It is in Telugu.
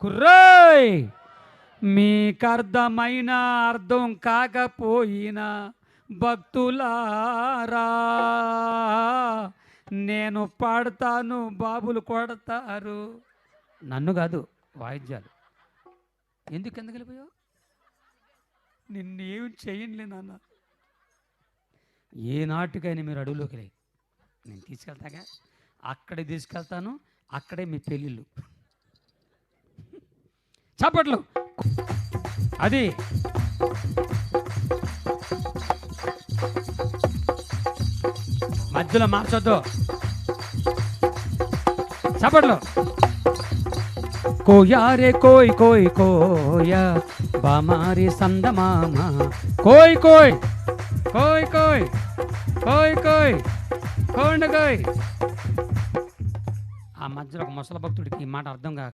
కుర్రోయ్! మీకర్థమైన అర్థం కాకపోయినా భక్తులారా నేను పాడతాను బాబులు కొడతారు. నన్ను కాదు వాయిద్యాలు. ఎందుకు ఎందుకు వెళ్ళిపోయావు? నిన్నేం చేయనులే నాన్న. ఏ నాటికైనా మీరు అడవులోకి లే నేను తీసుకెళ్తాగా. అక్కడే తీసుకెళ్తాను అక్కడే మీ పెళ్ళిళ్ళు. చప్పట్లు అది. మధ్యలో మార్చొద్దు. చప్పట్లు కోయారే కోయ్ కోయ్ కోయ. బామారి సందమామ కోయ్ కోయ్. కోయ్ కోయ్. కోయ్ కోయ్. కోండ కోయ్. ఆ మధ్యలో ఒక ముసల భక్తుడికి ఈ మాట అర్థం కాక